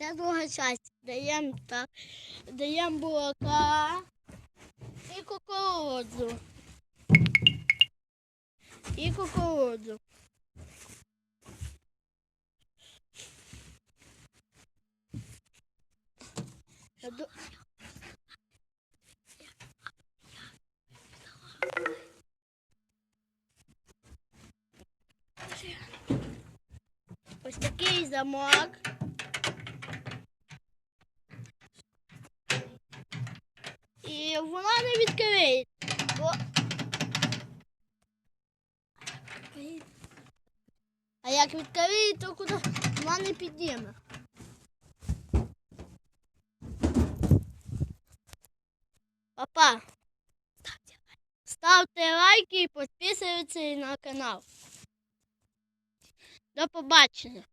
Це друга частина. Даємо так. Даємо булака і кукурудзу. І кукурудзу. Ось такий замок. І вона не відкриється. Бо... А як відкриє, то куди вона не підніме. Папа, ставте лайки і підписуйтесь на канал. До побачення.